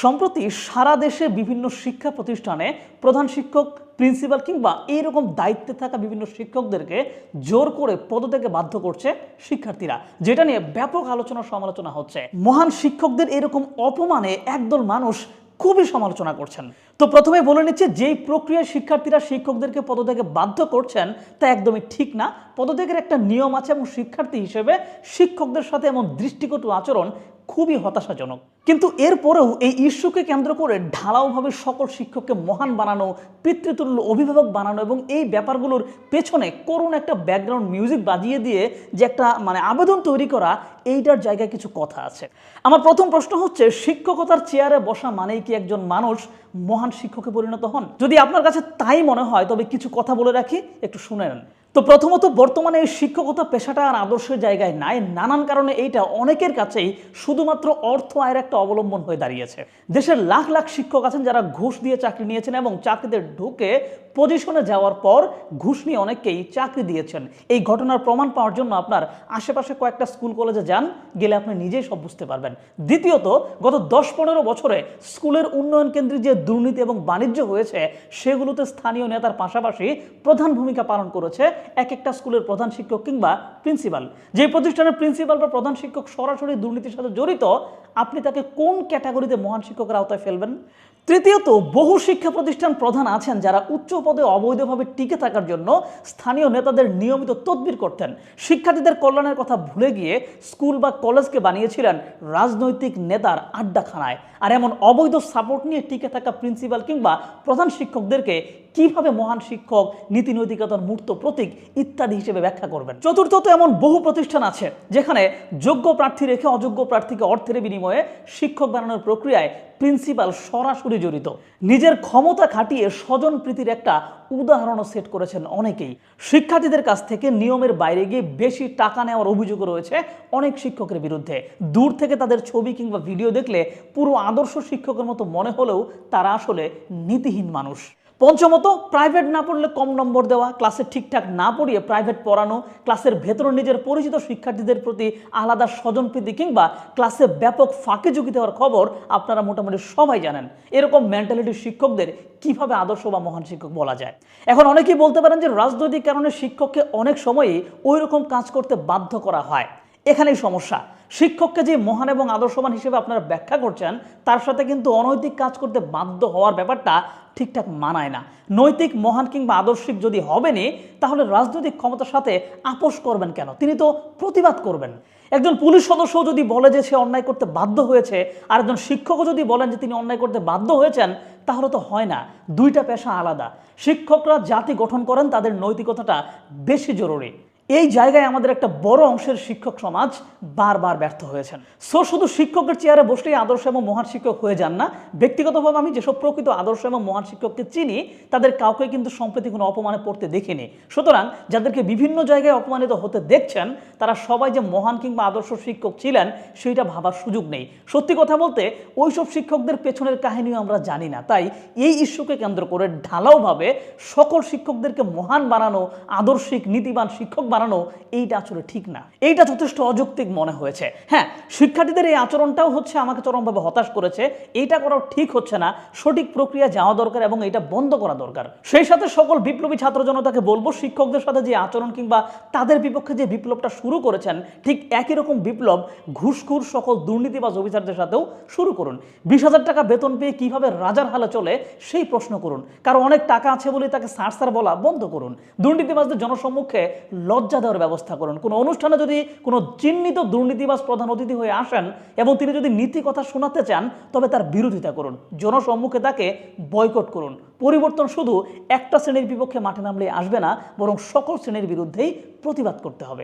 সম্প্রতি সারা দেশে বিভিন্ন শিক্ষা প্রতিষ্ঠানে প্রধান শিক্ষক, প্রিন্সিপাল কিংবা এইরকম দায়িত্বে থাকা বিভিন্ন শিক্ষকদেরকে জোর করে পদত্যাগে বাধ্য করছে শিক্ষার্থীরা, যেটা নিয়ে ব্যাপক আলোচনা সমালোচনা হচ্ছে। মহান শিক্ষকদের এরকম অপমানে একদল মানুষ খুবই সমালোচনা করছেন। তো প্রথমে বলে নিচ্ছে, যেই প্রক্রিয়ায় শিক্ষার্থীরা শিক্ষকদেরকে পদত্যাগে বাধ্য করছেন, তা একদমই ঠিক না। পদত্যাগের একটা নিয়ম আছে এবং শিক্ষার্থী হিসেবে শিক্ষকদের সাথে এমন দৃষ্টিকটু আচরণ খুবই হতাশাজনক। কিন্তু এরপরেও এই ইস্যুকে কেন্দ্র করে ঢালাওভাবে সকল শিক্ষককে মহান বানানো, পিতৃতুল্য অভিভাবক বানানো এবং এই ব্যাপারগুলোর পেছনে করুণ একটা ব্যাকগ্রাউন্ড মিউজিক বাজিয়ে দিয়ে যে একটা মানে আবেদন তৈরি করা, এইটার জায়গায় কিছু কথা আছে। আমার প্রথম প্রশ্ন হচ্ছে, শিক্ষকতার চেয়ারে বসা মানেই কি একজন মানুষ মহান শিক্ষকে পরিণত হন। যদি আপনার কাছে তাই মনে হয়, তবে কিছু কথা বলে রাখি, একটু শুনে নেন। তো প্রথমত, বর্তমানে এই শিক্ষকতা পেশাটা আর আদর্শের জায়গায় নাই। নানান কারণে এইটা অনেকের কাছেই শুধুমাত্র অর্থ আয়ের একটা অবলম্বন হয়ে দাঁড়িয়েছে। দেশের লাখ লাখ শিক্ষক আছেন যারা ঘুষ দিয়ে চাকরি নিয়েছেন এবং চাকরিতে ঢুকে পজিশনে যাওয়ার পর ঘুষ নিয়ে অনেককেই চাকরি দিয়েছেন। এই ঘটনার প্রমাণ পাওয়ার জন্য আপনার আশেপাশে কয়েকটা স্কুল কলেজে যান, গেলে আপনি নিজেই সব বুঝতে পারবেন। দ্বিতীয়ত, গত দশ পনেরো বছরে স্কুলের উন্নয়ন কেন্দ্রে যে দুর্নীতি এবং বাণিজ্য হয়েছে, সেগুলোতে স্থানীয় নেতার পাশাপাশি প্রধান ভূমিকা পালন করেছে এক একটা স্কুলের প্রধান শিক্ষক কিংবা প্রিন্সিপাল। যে প্রতিষ্ঠানের প্রিন্সিপাল বা প্রধান শিক্ষক সরাসরি দুর্নীতির সাথে জড়িত, আপনি তাকে কোন ক্যাটাগরিতে মহান শিক্ষকের আওতায় ফেলবেন? তৃতীয়ত, বহু শিক্ষা প্রতিষ্ঠান প্রধান আছেন যারা উচ্চ পদে অবৈধভাবে টিকে থাকার জন্য স্থানীয় নেতাদের নিয়মিত তদবির করতেন। শিক্ষার্থীদের কল্যাণের কথা ভুলে গিয়ে স্কুল বা কলেজকে বানিয়েছিলেন রাজনৈতিক নেতার আড্ডাখানায়। আর এমন অবৈধ সাপোর্ট নিয়ে টিকে থাকা প্রিন্সিপাল কিংবা প্রধান শিক্ষকদেরকে কীভাবে মহান শিক্ষক, নীতি নৈতিকতার মূর্ত প্রতীক ইত্যাদি হিসেবে ব্যাখ্যা করবেন? চতুর্থত, এমন বহু প্রতিষ্ঠান আছে যেখানে যোগ্য প্রার্থী রেখে অযোগ্য প্রার্থীকে অর্থের বিনিময়ে শিক্ষক বানানোর প্রক্রিয়ায় প্রিন্সিপাল সরাসরি জড়িত। নিজের ক্ষমতা খাটিয়ে স্বজন প্রীতির একটা উদাহরণও সেট করেছেন অনেকেই। শিক্ষার্থীদের কাছ থেকে নিয়মের বাইরে গিয়ে বেশি টাকা নেওয়ার অভিযোগ রয়েছে অনেক শিক্ষকের বিরুদ্ধে। দূর থেকে তাদের ছবি কিংবা ভিডিও দেখলে পুরো আদর্শ শিক্ষকের মতো মনে হলেও তারা আসলে নীতিহীন মানুষ। পঞ্চমত প্রাইভেট না পড়লে কম নম্বর দেওয়া ক্লাসে ঠিকঠাক না পড়িয়ে প্রাইভেট পড়ানো ক্লাসের ভেতরে নিজের পরিচিত শিক্ষার্থীদের প্রতি আলাদা স্বজনপ্রীতি কিংবা ক্লাসে ব্যাপক ফাঁকে ঝুঁকি দেওয়ার খবর আপনারা মোটামুটি সবাই জানেন। এরকম মেন্টালিটির শিক্ষকদের কীভাবে আদর্শ বা মহান শিক্ষক বলা যায়? এখন অনেকেই বলতে পারেন যে, রাজনৈতিক কারণে শিক্ষককে অনেক সময়ই ওই রকম কাজ করতে বাধ্য করা হয়। এখানেই সমস্যা। শিক্ষককে যে মহান এবং আদর্শবান হিসেবে আপনারা ব্যাখ্যা করছেন, তার সাথে কিন্তু অনৈতিক কাজ করতে বাধ্য হওয়ার ব্যাপারটা ঠিকঠাক মানায় না। নৈতিক, মহান কিংবা আদর্শিক যদি হবেনই, তাহলে রাজনৈতিক ক্ষমতার সাথে আপোষ করবেন কেন? তিনি তো প্রতিবাদ করবেন। একজন পুলিশ সদস্য যদি বলে যে সে অন্যায় করতে বাধ্য হয়েছে, আর একজন শিক্ষকও যদি বলেন যে তিনি অন্যায় করতে বাধ্য হয়েছেন, তাহলে তো হয় না। দুইটা পেশা আলাদা। শিক্ষকরা জাতি গঠন করেন, তাদের নৈতিকতাটা বেশি জরুরি। এই জায়গায় আমাদের একটা বড় অংশের শিক্ষক সমাজ বারবার ব্যর্থ হয়েছেন। সো শুধু শিক্ষকের চেয়ারে বসলেই আদর্শ এবং মহান শিক্ষক হয়ে যান না, ব্যক্তিগতভাবে আমি যেসব প্রকৃত আদর্শ এবং মহান শিক্ষককে চিনি, তাদের কাউকে কিন্তু সম্প্রতি কোনো অপমানে পড়তে দেখিনি। সুতরাং যাদেরকে বিভিন্ন জায়গায় অপমানিত হতে দেখছেন, তারা সবাই যে মহান কিংবা আদর্শ শিক্ষক ছিলেন, সেইটা ভাবার সুযোগ নেই। সত্যি কথা বলতে, ওইসব শিক্ষকদের পেছনের কাহিনীও আমরা জানি না। তাই এই ইস্যুকে কেন্দ্র করে ঢালাওভাবে সকল শিক্ষকদেরকে মহান বানানো, আদর্শিক, নীতিবান শিক্ষক বানানো এইটা আসলে ঠিক না। এইটা যথেষ্ট অযৌক্তিক মনে হয়েছে। হ্যাঁ শিক্ষার্থীদের এই আচরণটাও হচ্ছে আমাকে চরমভাবে হতাশ করেছে। এইটা করাও ঠিক হচ্ছে না। সঠিক প্রক্রিয়া যাওয়া দরকার এবং এটা বন্ধ করা দরকার। সেই সাথে সকল বিপ্লবী ছাত্র জনতাকে বলব, শিক্ষকদের সাথে যে আচরণ কিংবা তাদের বিপক্ষে যে বিপ্লবটা শুরু করেছেন, ঠিক একই রকম বিপ্লব ঘুষখুর সকল দুর্নীতিবাজ অফিসারদের সাথেও শুরু করুন। বিশ হাজার টাকা বেতন পেয়ে কীভাবে রাজার হালে চলে, সেই প্রশ্ন করুন। কারণ অনেক টাকা আছে বলে তাকে সার সার বলা বন্ধ করুন। দুর্নীতিবাজদের জনসম্মুখে লজ্জা দেওয়ার ব্যবস্থা করুন। কোনো অনুষ্ঠানে যদি কোনো চিহ্নিত দুর্নীতিবাস প্রধান অতিথি হয়ে আসেন এবং তিনি যদি নীতি কথা শোনাতে চান, তবে তার বিরোধিতা করুন। জনসম্মুখে তাকে বয়কট করুন। পরিবর্তন শুধু একটা শ্রেণির বিপক্ষে মাঠে নামলে আসবে না, বরং সকল শ্রেণির বিরুদ্ধেই প্রতিবাদ করতে হবে।